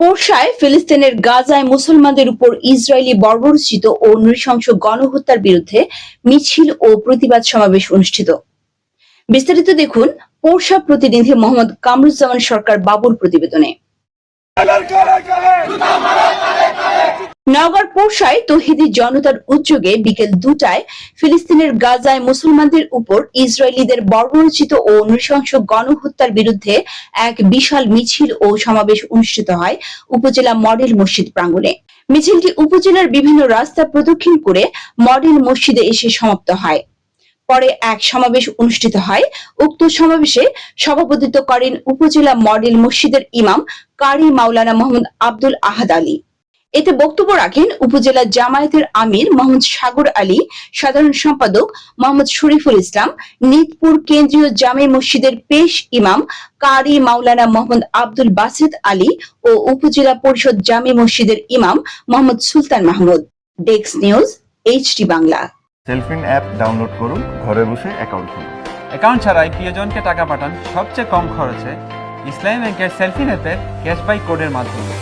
পোরশায় ফিলিস্তিনের গাজায় মুসলমানদের উপর ইসরায়েলি বর্বরচিত ও নৃশংস গণহত্যার বিরুদ্ধে মিছিল ও প্রতিবাদ সমাবেশ অনুষ্ঠিত। বিস্তারিত দেখুন পোর্শা প্রতিনিধি মোহাম্মদ কামরুজ্জামান সরকার বাবুর প্রতিবেদনে। নগর পোরশায় তহিদি জনতার উদ্যোগে বিকেল দুটায় ফিলিস্তিনের গাজায় মুসলমানদের উপর ইসরায়েলিদের বর্বরচিত ও নৃশংস গণহত্যার বিরুদ্ধে এক বিশাল মিছিল ও সমাবেশ অনুষ্ঠিত হয় উপজেলা মডেল মসজিদ প্রাঙ্গণে। মিছিলটি উপজেলার বিভিন্ন রাস্তা প্রদক্ষিণ করে মডেল মসজিদে এসে সমাপ্ত হয়। পরে এক সমাবেশ অনুষ্ঠিত হয়। উক্ত সমাবেশে সভাপতিত্ব করেন উপজেলা মডেল মসজিদের ইমাম কারি মাওলানা মোহাম্মদ আব্দুল আহাদ আলী। এতে বক্তব্য রাখেন উপজেলা জামায়াতের আমির মোহাম্মদ সাগর আলী সাধারণ সম্পাদক মোহাম্মদ শরীফুল ইসলাম নিতপুর কেন্দ্রীয় জামে মসজিদের পেশ ইমাম কারি মাওলানা মোহাম্মদ আব্দুল বাসিদ আলী ও উপজেলা পরিষদ জামে মসজিদের ইমাম Mohammad Sultan Mahmud. Desk news HD Bangla. Selfin app download করুন ঘরে বসে অ্যাকাউন্ট খুলুন। অ্যাকাউন্ট ছাড়াই প্রিয়জনকে টাকা পাঠান সবচেয়ে কম খরচে। ইসলামী ব্যাংকের সেলফি অ্যাপের ক্যাশবাই কোডের মাধ্যমে।